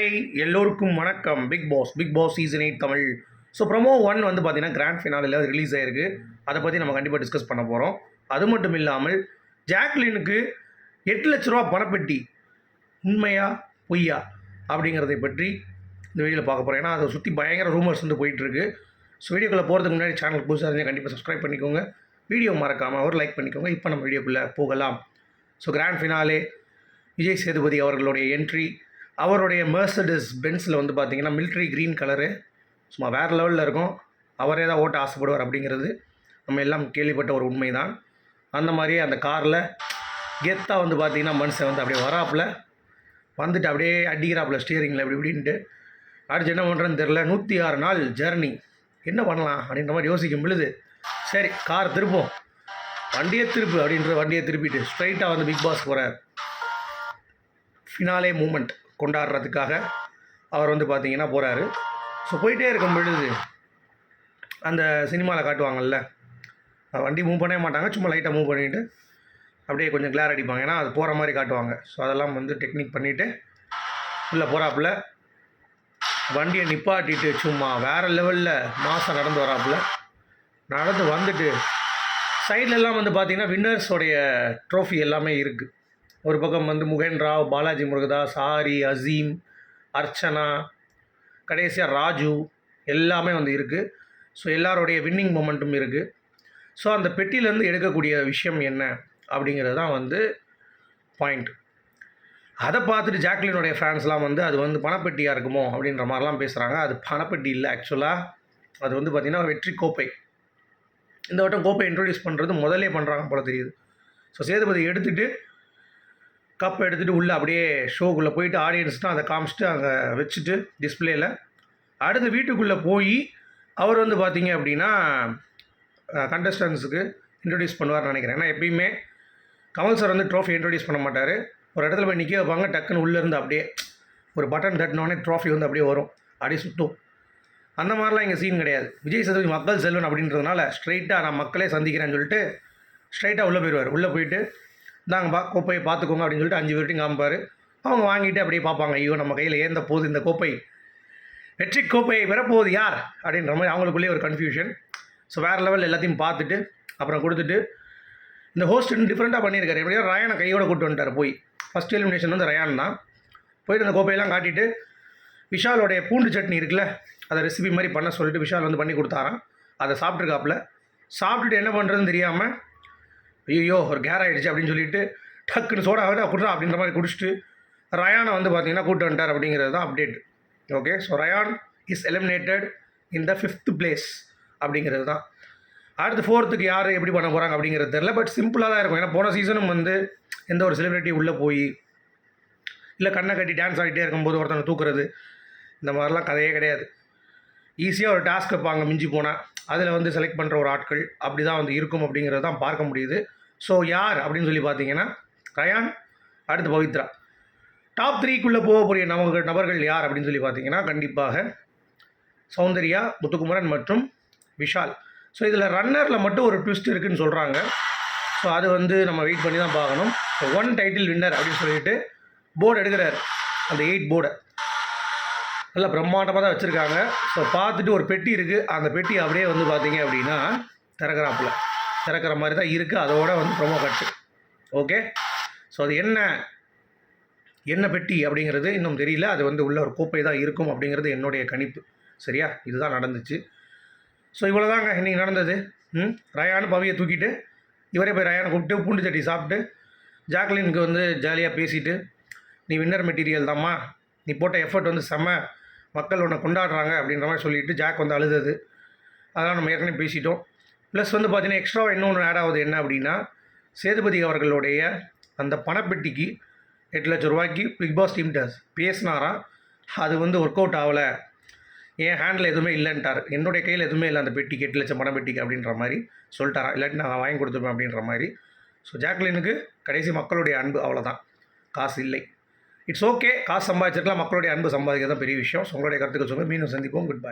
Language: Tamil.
ஹாய் எல்லோருக்கும் வணக்கம். Bigg Boss Bigg Boss season eight Tamil. So promo one வந்து பார்த்தீங்கன்னா கிராண்ட் ஃபினாலில் ரிலீஸ் ஆயிருக்கு. அதை பற்றி நம்ம கண்டிப்பாக டிஸ்கஸ் பண்ண போகிறோம் அது மட்டும் இல்லாமல் ஜாக்லினுக்கு எட்டு லட்ச ரூபா பணப்பெட்டி உண்மையா பொய்யா அப்படிங்கிறதை பற்றி இந்த வீடியோவில் பார்க்க போகிறோம் ஏன்னா அதை சுற்றி பயங்கர ரூமர்ஸ் வந்து போயிட்டுருக்கு. ஸோ வீடியோக்குள்ளே போகிறதுக்கு முன்னாடி சேனல் புதுசாக இருந்தால் கண்டிப்பாக சப்ஸ்கிரைப் பண்ணிக்கோங்க. வீடியோ மறக்காமல் ஒரு லைக் பண்ணிக்கோங்க. இப்போ நம்ம வீடியோக்குள்ளே போகலாம். So grand finale Vijay Sethupathi அவர்களுடைய என்ட்ரி அவருடைய மெர்சடிஸ் பென்ஸில் வந்து பார்த்திங்கன்னா மிலிட்ரி க்ரீன் கலரு சும்மா வேறு லெவலில் இருக்கும். அவரே தான் ஓட்ட ஆசைப்படுவார் அப்படிங்கிறது நம்ம எல்லாம் கேள்விப்பட்ட ஒரு உண்மை தான் அந்த மாதிரியே அந்த காரில் கெத்தாக வந்து பார்த்திங்கன்னா மனுஷன் வந்து அப்படியே வராப்புல. வந்துட்டு அப்படியே அடிக்கிறாப்புல ஸ்டியரிங்கில் அப்படி இப்படின்ட்டு. அடுத்து என்ன பண்ணுறேன்னு தெரில நூற்றி ஆறு நாள் ஜேர்னி என்ன பண்ணலாம் அப்படின்ற மாதிரி யோசிக்கும் பொழுது சரி கார் திருப்போம் வண்டியை திருப்பு அப்படின்ற வண்டியை திருப்பிட்டு ஸ்ட்ரைட்டாக வந்து பிக் பாஸ் போகிறார் ஃபினாலே மூமெண்ட் கொண்டாடுறதுக்காக அவர் வந்து பார்த்தீங்கன்னா போகிறாரு ஸோ போயிட்டே இருக்கும் பொழுது அந்த சினிமாவில் காட்டுவாங்கள்ல வண்டி மூவ் பண்ணவே மாட்டாங்க. சும்மா லைட்டாக மூவ் பண்ணிவிட்டு அப்படியே கொஞ்சம் கிளார் அடிப்பாங்க. ஏன்னா அது போகிற மாதிரி காட்டுவாங்க. ஸோ அதெல்லாம் வந்து டெக்னிக் பண்ணிவிட்டு உள்ளே போகிறாப்புல வண்டியை நிப்பாட்டிட்டு சும்மா வேறு லெவலில் மாதம் நடந்து வராப்புல. நடந்து வந்துட்டு சைட்லெல்லாம் வந்து பார்த்திங்கன்னா வின்னர்ஸோடைய ட்ரோஃபி எல்லாமே இருக்குது ஒரு பக்கம் வந்து முகேன் ராவ் பாலாஜி முருகதாஸ் ஆரி அசீம் அர்ச்சனா கடைசியாக ராஜு எல்லாமே வந்து இருக்குது ஸோ எல்லாருடைய வின்னிங் மொமெண்ட்டும் இருக்குது ஸோ அந்த பெட்டியிலேருந்து எடுக்கக்கூடிய விஷயம் என்ன அப்படிங்கிறது தான் வந்து பாயிண்ட் அதை பார்த்துட்டு ஜாக்லினுடைய ஃபேன்ஸ்லாம் வந்து அது வந்து பணப்பெட்டியாக இருக்குமோ அப்படின்ற மாதிரிலாம் பேசுகிறாங்க அது பணப்பெட்டி இல்லை ஆக்சுவலாக அது வந்து பார்த்திங்கன்னா வெற்றி கோப்பை. இந்த வட்டம் கோப்பை இன்ட்ரடியூஸ் பண்ணுறது முதலே பண்ணுறாங்க போல தெரியுது. ஸோ சேதுபதி எடுத்துகிட்டு கப் எடுத்துகிட்டு உள்ளே அப்படியே ஷோக்குள்ளே போயிட்டு ஆடியன்ஸ்னால் அதை காமிச்சிட்டு அங்கே வச்சுட்டு டிஸ்பிளேயில் அடுத்து வீட்டுக்குள்ளே போய் அவர் வந்து பார்த்தீங்க அப்படின்னா கண்டஸ்டன்ஸுக்கு இன்ட்ரடியூஸ் பண்ணுவார்னு நினைக்கிறேன். ஏன்னா எப்பயுமே கமல் சார் வந்து ட்ராஃபி இன்ட்ரடியூஸ் பண்ண மாட்டார். ஒரு இடத்துல போய் நிற்க வைப்பாங்க டக்குன்னு உள்ளேருந்து அப்படியே ஒரு பட்டன் தட்டினோடனே ட்ராஃபி வந்து அப்படியே வரும். அப்படியே சுட்டும் அந்த மாதிரிலாம் இங்கே சீன் கிடையாது. விஜய் சேதுபதி மக்கள் செல்வன் அப்படின்றதுனால ஸ்ட்ரைட்டாக நான் மக்களே சந்திக்கிறேன்னு சொல்லிட்டு ஸ்ட்ரைட்டாக உள்ளே போயிடுவார் உள்ளே போயிட்டு இந்தாங்கப்பா கோப்பையை பார்த்துக்கோங்க அப்படின்னு சொல்லிட்டு அஞ்சு பேர்ட்டையும் காமிப்பார். அவங்க வாங்கிட்டு அப்படியே பார்ப்பாங்க ஐயோ நம்ம கையில் ஏந்த போகுது இந்த கோப்பை? வெற்றி கோப்பையை பெறப்போகுது யார்? அப்படின்ற மாதிரி அவங்களுக்குள்ளேயே ஒரு கன்ஃபியூஷன் ஸோ வேறு லெவல் எல்லாத்தையும் பார்த்துட்டு அப்புறம் கொடுத்துட்டு இந்த ஹோஸ்ட் டிஃப்ரெண்ட்டாக பண்ணியிருக்காரு. எப்படியா ரயானை கையோட கூட்டு வந்துட்டார் போய். ஃபஸ்ட் எலிமினேஷன் வந்து ரயான் தான். போயிட்டு அந்த கோப்பையெல்லாம் காட்டிட்டு விஷாலோடைய பூண்டு சட்னி இருக்குல்ல அதை ரெசிபி மாதிரி பண்ண சொல்லிட்டு விஷால் வந்து பண்ணி கொடுத்தாராம். அதை சாப்பிட்ருக்காப்புல சாப்பிட்டுட்டு என்ன பண்ணுறதுன்னு தெரியாமல் ஐயோ ஒரு கேர் ஆகிடுச்சு அப்படின்னு சொல்லிட்டு டக்குன்னு சோடா ஆகுதா குடுறா அப்படின்ற மாதிரி குடிச்சிட்டு ரயானை வந்து பார்த்தீங்கன்னா கூட்டு வந்துட்டார் அப்படிங்கிறது தான் update okay so Rayan is eliminated in the fifth place அப்படிங்கிறது தான். அடுத்து ஃபோர்த்துக்கு யார் எப்படி பண்ண போகிறாங்க அப்படிங்கிறது தெரில பட் சிம்பிளாக தான் இருக்கும். ஏன்னா போன சீசனும் வந்து எந்த ஒரு செலிப்ரிட்டி உள்ளே போய் இல்லை கண்ணை கட்டி டான்ஸ் ஆடிட்டே இருக்கும்போது ஒருத்தனை தூக்குறது இந்த மாதிரிலாம் கதையே கிடையாது. ஈஸியாக ஒரு டாஸ்க் வைப்பாங்க மிஞ்சி போனால் அதில் வந்து செலக்ட் பண்ணுற ஒரு ஆட்கள் அப்படி தான் வந்து இருக்கும் அப்படிங்கிறது தான் பார்க்க முடியுது. ஸோ யார் அப்படின்னு சொல்லி பார்த்தீங்கன்னா ரயான் அடுத்து பவித்ரா. டாப் த்ரீக்குள்ளே போகக்கூடிய நபர்கள் நபர்கள் யார் அப்படின்னு சொல்லி பார்த்தீங்கன்னா கண்டிப்பாக சௌந்தர்யா முத்துக்குமரன் மற்றும் விஷால். ஸோ இதில் ரன்னரில் மட்டும் ஒரு ட்விஸ்ட் இருக்குதுன்னு சொல்கிறாங்க ஸோ அது வந்து நம்ம வெயிட் பண்ணி தான் பார்க்கணும். ஸோ ஒன் டைட்டில் வின்னர் அப்படின்னு சொல்லிட்டு போர்டு எடுக்கிறார். அந்த எயிட் போர்டை நல்லா பிரம்மாண்டமாக தான் வச்சுருக்காங்க. ஸோ பார்த்துட்டு ஒரு பெட்டி இருக்குது அந்த பெட்டி அப்படியே வந்து பார்த்தீங்க அப்படின்னா திறக்கிறாப்புல. திறக்கிற மாதிரி தான் இருக்குது அதோட வந்து ப்ரொமோ கட்டு ஓகே ஸோ அது என்ன? என்ன பெட்டி அப்படிங்கிறது இன்னும் தெரியல. அது வந்து உள்ள ஒரு கோப்பை தான் இருக்கும் அப்படிங்கிறது என்னுடைய கணிப்பு. சரியா? இதுதான் நடந்துச்சு. ஸோ இவ்வளோ தாங்க இன்றைக்கி நடந்தது. ம்? ரயானு பவியை தூக்கிட்டு இவரே போய் ரயானை கூப்பிட்டு பூண்டு சட்டி சாப்பிட்டு ஜாக்லினுக்கு வந்து ஜாலியாக பேசிட்டு நீ வின்னர் மெட்டீரியல் தாம்மா. நீ போட்ட எஃபர்ட் வந்து செம்ம மக்கள் உன்னை கொண்டாடுறாங்க அப்படின்ற மாதிரி சொல்லிட்டு ஜாக் வந்து அழுதது. அதெல்லாம் நம்ம ஏற்கனவே பேசிட்டோம். ப்ளஸ் வந்து பார்த்தீங்கன்னா எக்ஸ்ட்ரா இன்னொன்று ஆட் ஆகுது என்ன அப்படின்னா சேதுபதி அவர்களுடைய அந்த பணப்பெட்டிக்கு எட்டு லட்ச ரூபாய்க்கு பிக் பாஸ் டீம்கிட்ட டஸ் பேசினாராம் அது வந்து ஒர்க் அவுட் ஆகலை. என் ஹேண்டில் எதுவுமே இல்லைன்ட்டார். என்னுடைய கையில் எதுவுமே இல்லை அந்த பெட்டிக்கு எட்டு லட்சம் பணம் பெட்டிக்கு அப்படின்ற மாதிரி சொல்லிட்டாரா. இல்லாட்டி நான் வாங்கி கொடுத்துப்பேன் அப்படின்ற மாதிரி. ஸோ ஜாக்லினுக்கு கடைசி மக்களுடைய அன்பு அவ்வளோதான் காசு இல்லை. இட்ஸ் ஓகே காசு சம்பாதிச்சிருக்கலாம். மக்களுடைய அன்பு சம்பாதிக்கிறது தான் பெரிய விஷயம். உங்களுடைய கருத்துக்கள் சொல்லுங்கள் மீண்டும் சந்திப்போம். Good bye